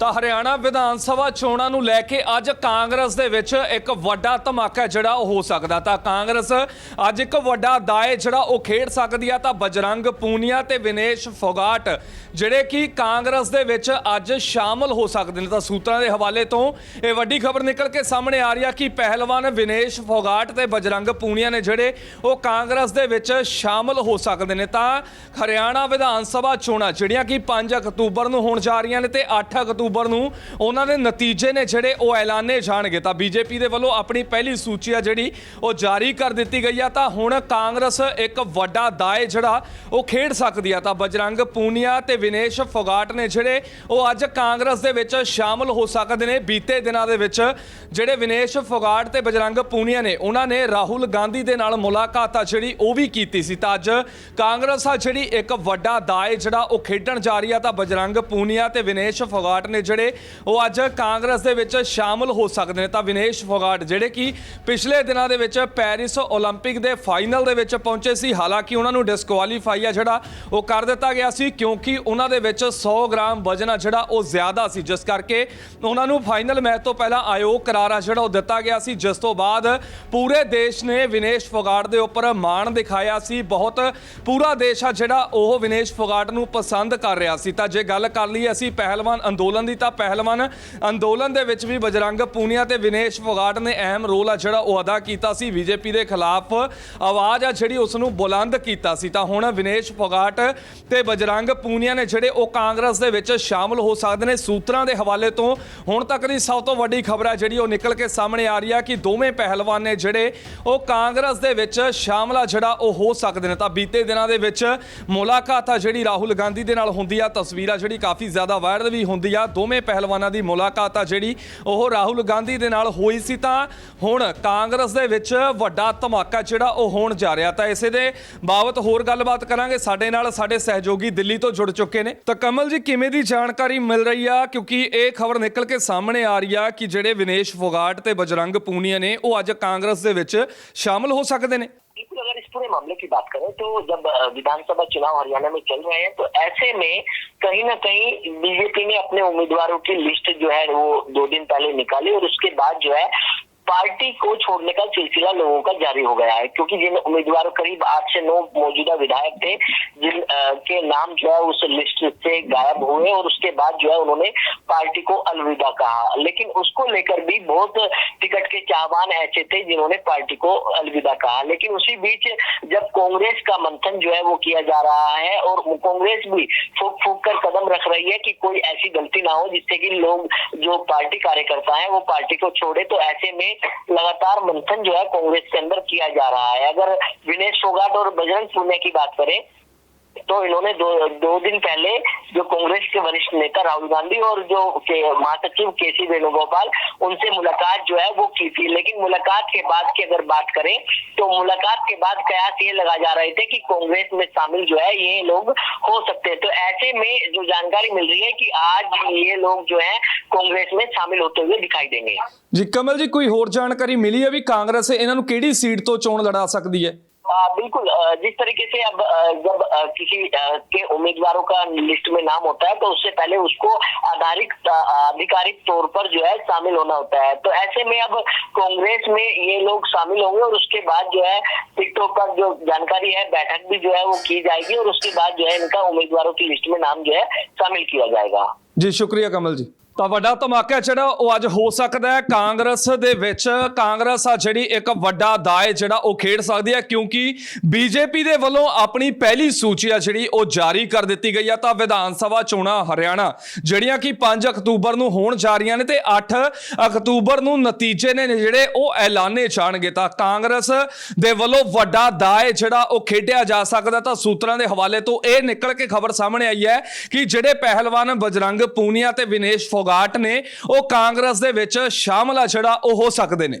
ਤਾਂ ਹਰਿਆਣਾ ਵਿਧਾਨ ਸਭਾ ਚੋਣਾਂ ਨੂੰ ਲੈ ਕੇ ਅੱਜ ਕਾਂਗਰਸ ਦੇ ਵਿੱਚ ਇੱਕ ਵੱਡਾ ਧਮਾਕਾ ਜਿਹੜਾ ਉਹ ਹੋ ਸਕਦਾ। ਤਾਂ ਕਾਂਗਰਸ ਅੱਜ ਇੱਕ ਵੱਡਾ ਦਾਅ ਜਿਹੜਾ ਉਹ ਖੇਡ ਸਕਦੀ ਆ, ਤਾਂ ਬਜਰੰਗ ਪੂਨੀਆ ਤੇ ਵਿਨੇਸ਼ ਫੋਗਾਟ, ਜਿਹੜੇ ਕਿ ਕਾਂਗਰਸ ਦੇ ਵਿੱਚ ਅੱਜ ਸ਼ਾਮਲ ਹੋ ਸਕਦੇ ਨੇ। ਤਾਂ ਸੂਤਰਾਂ ਦੇ ਹਵਾਲੇ ਤੋਂ ਇਹ ਵੱਡੀ ਖਬਰ ਨਿਕਲ ਕੇ ਸਾਹਮਣੇ ਆ ਰਹੀ ਆ ਕਿ ਪਹਿਲਵਾਨ ਵਿਨੇਸ਼ ਫੋਗਾਟ ਤੇ ਬਜਰੰਗ ਪੂਨੀਆ ਨੇ ਜਿਹੜੇ ਉਹ ਕਾਂਗਰਸ ਦੇ ਵਿੱਚ ਸ਼ਾਮਲ ਹੋ ਸਕਦੇ ਨੇ। ਤਾਂ ਹਰਿਆਣਾ ਵਿਧਾਨ ਸਭਾ ਚੋਣਾਂ, ਜਿਹੜੀਆਂ ਕਿ 5 ਅਕਤੂਬਰ ਨੂੰ ਹੋਣ ਜਾ ਰਹੀਆਂ ਨੇ ਤੇ 8 ਅਕਤੂਬਰ ਨੂੰ ਉਹਨਾਂ ਦੇ ਨਤੀਜੇ ਨੇ ਜਿਹੜੇ ਉਹ ਐਲਾਨੇ ਜਾਣਗੇ। ਤਾਂ ਬੀਜੇਪੀ ਦੇ ਵੱਲੋਂ ਆਪਣੀ ਪਹਿਲੀ ਸੂਚੀ ਆ ਜਿਹੜੀ ਉਹ ਜਾਰੀ ਕਰ ਦਿੱਤੀ ਗਈ ਆ। ਤਾਂ ਹੁਣ ਕਾਂਗਰਸ ਇੱਕ ਵੱਡਾ ਦਾਅ ਜਿਹੜਾ ਉਹ ਖੇਡ ਸਕਦੀ ਆ। ਤਾਂ ਬਜਰੰਗ ਪੂਨੀਆ ਤੇ ਵਿਨੇਸ਼ ਫੋਗਾਟ ਨੇ ਜਿਹੜੇ ਉਹ ਅੱਜ ਕਾਂਗਰਸ ਦੇ ਵਿੱਚ ਸ਼ਾਮਲ ਹੋ ਸਕਦੇ ਨੇ। ਬੀਤੇ ਦਿਨਾਂ ਦੇ ਵਿੱਚ ਜਿਹੜੇ ਵਿਨੇਸ਼ ਫੋਗਾਟ ਤੇ ਬਜਰੰਗ ਪੂਨੀਆ ਨੇ, ਉਹਨਾਂ ਨੇ ਰਾਹੁਲ ਗਾਂਧੀ ਦੇ ਨਾਲ ਮੁਲਾਕਾਤ ਆ ਜਿਹੜੀ ਉਹ ਵੀ ਕੀਤੀ ਸੀ। ਤਾਂ ਅੱਜ ਕਾਂਗਰਸ ਆ ਜਿਹੜੀ ਇੱਕ ਵੱਡਾ ਦਾਅ ਜਿਹੜਾ ਉਹ ਖੇਡਣ ਜਾ ਰਹੀ ਆ। ਤਾਂ ਬਜਰੰਗ ਪੂਨੀਆ ਤੇ ਵਿਨੇਸ਼ ਫੋਗਾਟ ਨੇ ਜਿਹੜੇ ਉਹ ਅੱਜ ਕਾਂਗਰਸ ਦੇ ਵਿੱਚ ਸ਼ਾਮਲ ਹੋ ਸਕਦੇ ਨੇ ਤਾਂ ਵਿਨੇਸ਼ ਫੋਗਾਟ ਜਿਹੜੇ ਕਿ ਪਿਛਲੇ ਦਿਨਾਂ ਦੇ ਵਿੱਚ ਪੈਰਿਸ 올림픽 ਦੇ ਫਾਈਨਲ ਦੇ ਵਿੱਚ ਪਹੁੰਚੇ ਸੀ ਹਾਲਾਂਕਿ ਉਹਨਾਂ ਨੂੰ ਡਿਸਕੁਆਲੀਫਾਈ ਆ ਜਿਹੜਾ ਉਹ ਕਰ ਦਿੱਤਾ ਗਿਆ ਸੀ ਕਿਉਂਕਿ ਉਹਨਾਂ ਦੇ ਵਿੱਚ 100 ਗ੍ਰਾਮ ਵਜਨ ਆ ਜਿਹੜਾ ਉਹ ਜ਼ਿਆਦਾ ਸੀ ਜਿਸ ਕਰਕੇ ਉਹਨਾਂ ਨੂੰ ਫਾਈਨਲ ਮੈਚ ਤੋਂ ਪਹਿਲਾਂ ਆਯੋਗ ਕਰਾਰ ਆ ਜਿਹੜਾ ਉਹ ਦਿੱਤਾ ਗਿਆ ਸੀ ਜਿਸ ਤੋਂ ਬਾਅਦ ਪੂਰੇ ਦੇਸ਼ ਨੇ ਵਿਨੇਸ਼ ਫੋਗਾਟ ਦੇ ਉੱਪਰ ਮਾਣ ਦਿਖਾਇਆ ਸੀ ਬਹੁਤ ਪੂਰਾ ਦੇਸ਼ ਆ ਜਿਹੜਾ ਉਹ ਵਿਨੇਸ਼ ਫੋਗਾਟ ਨੂੰ ਪਸੰਦ ਕਰ ਰਿਹਾ ਸੀ ਤਾਂ ਜੇ ਗੱਲ ਕਰ ਲਈਏ ਅਸੀਂ ਪਹਿਲਵਾਨ ਅੰਦੋਲਨ ਦੀ ਤਾਂ ਪਹਿਲਵਾਨ ਅੰਦੋਲਨ ਦੇ ਵਿੱਚ ਵੀ ਬਜਰੰਗ ਪੂਨੀਆ ਤੇ ਵਿਨੇਸ਼ ਫੋਗਾਟ ਨੇ ਅਹਿਮ ਰੋਲ ਆ ਜਿਹੜਾ ਉਹ ਅਦਾ ਕੀਤਾ ਸੀ। ਬੀਜੇਪੀ ਦੇ ਖਿਲਾਫ ਆਵਾਜ਼ ਆ ਜਿਹੜੀ ਉਸ ਨੂੰ ਬੁਲੰਦ ਕੀਤਾ ਸੀ। ਤਾਂ ਹੁਣ ਵਿਨੇਸ਼ ਫੋਗਾਟ ਤੇ ਬਜਰੰਗ ਪੂਨੀਆ ਨੇ ਜਿਹੜੇ ਉਹ ਕਾਂਗਰਸ ਦੇ ਵਿੱਚ ਸ਼ਾਮਲ ਹੋ ਸਕਦੇ ਨੇ ਸੂਤਰਾਂ ਦੇ ਹਵਾਲੇ ਤੋਂ, ਹੁਣ ਤੱਕ ਦੀ ਸਭ ਤੋਂ ਵੱਡੀ ਖਬਰ ਆ ਜਿਹੜੀ ਉਹ ਨਿਕਲ ਕੇ ਸਾਹਮਣੇ ਆ ਰਹੀ ਆ ਕਿ ਦੋਵੇਂ ਪਹਿਲਵਾਨ ਨੇ ਜਿਹੜੇ ਉਹ ਕਾਂਗਰਸ ਦੇ ਵਿੱਚ ਸ਼ਾਮਲ ਆ ਜਿਹੜਾ ਉਹ ਹੋ ਸਕਦੇ ਨੇ। ਤਾਂ ਬੀਤੇ ਦਿਨਾਂ ਦੇ ਵਿੱਚ ਮੁਲਾਕਾਤ ਆ ਜਿਹੜੀ ਰਾਹੁਲ ਗਾਂਧੀ ਦੇ ਨਾਲ ਹੁੰਦੀ ਆ। ਤਸਵੀਰ ਆ ਜਿਹੜੀ ਕਾਫੀ ਜ਼ਿਆਦਾ ਵਾਇਰਲ ਵੀ ਹੁੰਦੀ ਆ। ਦੋਵੇਂ ਪਹਿਲਵਾਨਾਂ ਦੀ ਮੁਲਾਕਾਤ ਆ ਜਿਹੜੀ ਉਹ ਰਾਹੁਲ ਗਾਂਧੀ ਦੇ ਨਾਲ ਹੋਈ ਸੀ ਤਾਂ ਹੁਣ ਕਾਂਗਰਸ ਦੇ ਵਿੱਚ ਵੱਡਾ ਧਮਾਕਾ ਜਿਹੜਾ ਉਹ ਹੋਣ ਜਾ ਰਿਹਾ ਤਾਂ ਇਸੇ ਦੇ ਬਾਬਤ ਹੋਰ ਗੱਲਬਾਤ ਕਰਾਂਗੇ ਸਾਡੇ ਨਾਲ ਸਾਡੇ ਸਹਿਯੋਗੀ ਦਿੱਲੀ ਤੋਂ ਜੁੜ ਚੁੱਕੇ ਨੇ ਤਾਂ ਕਮਲ ਜੀ ਕਿਵੇਂ ਦੀ ਜਾਣਕਾਰੀ ਮਿਲ ਰਹੀ ਆ ਕਿਉਂਕਿ ਇਹ ਖਬਰ ਨਿਕਲ ਕੇ ਸਾਹਮਣੇ ਆ ਰਹੀ ਆ ਕਿ ਜਿਹੜੇ ਵਿਨੇਸ਼ ਫੋਗਾਟ ਤੇ ਬਜਰੰਗ ਪੂਨੀਆ ਨੇ ਉਹ ਅੱਜ ਕਾਂਗਰਸ ਦੇ ਵਿੱਚ ਸ਼ਾਮਲ ਹੋ ਸਕਦੇ ਨੇ बिल्कुल अगर इस पूरे मामले की बात करें तो जब अ, विधानसभा चुनाव हरियाणा में चल रहे हैं तो ऐसे में कहीं ना कहीं बीजेपी ने अपने उम्मीदवारों की लिस्ट जो है वो दो दिन पहले निकाली और उसके बाद जो है पार्टी को छोड़ने का सिलसिला लोगों का जारी हो गया है क्योंकि जिन उम्मीदवारों करीब आठ से नौ मौजूदा विधायक थे जिन अ, के नाम जो है उस लिस्ट से गायब हुए और उसके बाद जो है उन्होंने पार्टी को अलविदा कहा। लेकिन उसको लेकर भी बहुत टिकट के चाहवान ऐसे थे जिन्होंने पार्टी को अलविदा कहा। लेकिन उसी बीच जब कांग्रेस का मंथन जो है वो किया जा रहा है और कांग्रेस भी फूक फूक कर कदम रख रही है कि कोई ऐसी गलती ना हो जिससे कि लोग जो पार्टी कार्यकर्ता है वो पार्टी को छोड़े तो ऐसे में लगातार मंथन जो है कांग्रेस के अंदर किया जा रहा है अगर विनेश फोगाट और बजरंग पुनिया की बात करें तो इन्होंने दो दो दिन पहले जो कांग्रेस के वरिष्ठ नेता राहुल गांधी और जो के, महासचिव के सी वेणुगोपाल उनसे मुलाकात जो है वो की थी। लेकिन मुलाकात के बाद की अगर बात करें तो मुलाकात के बाद कयास ये लगा जा रहे थे कि कांग्रेस में शामिल जो है ये लोग हो सकते हैं। तो ऐसे में जो जानकारी मिल रही है कि आज ये लोग जो है कांग्रेस में शामिल होते हुए दिखाई देंगे। जी कमल जी कोई होर जानकारी मिली है भी कांग्रेस इन्होंने केड़ी सीट तो चोन लड़ा सकती है? हाँ, बिल्कुल जिस तरीके से अब जब किसी के उम्मीदवारों का लिस्ट में नाम होता है तो उससे पहले उसको आधारिक आधिकारिक तौर पर जो है शामिल होना होता है। तो ऐसे में अब कांग्रेस में ये लोग शामिल होंगे और उसके बाद जो है टिकटॉक पर जो जानकारी है, बैठक भी जो है वो की जाएगी और उसके बाद जो है इनका उम्मीदवारों की लिस्ट में नाम जो है शामिल किया जाएगा। जी, शुक्रिया कमल जी। ਤਾਂ ਵੱਡਾ ਧਮਾਕਾ ਜਿਹੜਾ ਉਹ ਅੱਜ ਹੋ ਸਕਦਾ ਹੈ ਕਾਂਗਰਸ ਦੇ ਵਿੱਚ। ਕਾਂਗਰਸ ਆ ਜਿਹੜੀ ਇੱਕ ਵੱਡਾ ਦਾਅ ਜਿਹੜਾ ਉਹ ਖੇਡ ਸਕਦੀ ਹੈ ਕਿਉਂਕਿ ਬੀਜੇਪੀ ਦੇ ਵੱਲੋਂ ਆਪਣੀ ਪਹਿਲੀ ਸੂਚੀ ਆ ਜਿਹੜੀ ਉਹ ਜਾਰੀ ਕਰ ਦਿੱਤੀ ਗਈ ਆ ਤਾਂ ਵਿਧਾਨ ਸਭਾ ਚੋਣਾਂ ਹਰਿਆਣਾ, ਜਿਹੜੀਆਂ ਕਿ 5 ਅਕਤੂਬਰ ਨੂੰ ਹੋਣ ਜਾ ਰਹੀਆਂ ਨੇ ਤੇ 8 ਅਕਤੂਬਰ ਨੂੰ ਨਤੀਜੇ ਨੇ ਜਿਹੜੇ ਉਹ ਐਲਾਨੇ ਜਾਣਗੇ। ਤਾਂ ਕਾਂਗਰਸ ਦੇ ਵੱਲੋਂ ਵੱਡਾ ਦਾਅ ਜਿਹੜਾ ਉਹ ਖੇਡਿਆ ਜਾ ਸਕਦਾ। ਤਾਂ ਸੂਤਰਾਂ ਦੇ ਹਵਾਲੇ ਤੋਂ ਇਹ ਨਿਕਲ ਕੇ ਖਬਰ ਸਾਹਮਣੇ ਆਈ ਹੈ ਕਿ ਜਿਹੜੇ ਪਹਿਲਵਾਨ ਬਜਰੰਗ ਪੂਨੀਆ ਤੇ ਵਿਨੇਸ਼ ਫੋਗਾਟ ਨੇ ਉਹ ਕਾਂਗਰਸ ਦੇ ਵਿੱਚ ਸ਼ਾਮਲ ਆ ਜਿਹੜਾ ਉਹ ਹੋ ਸਕਦੇ ਨੇ।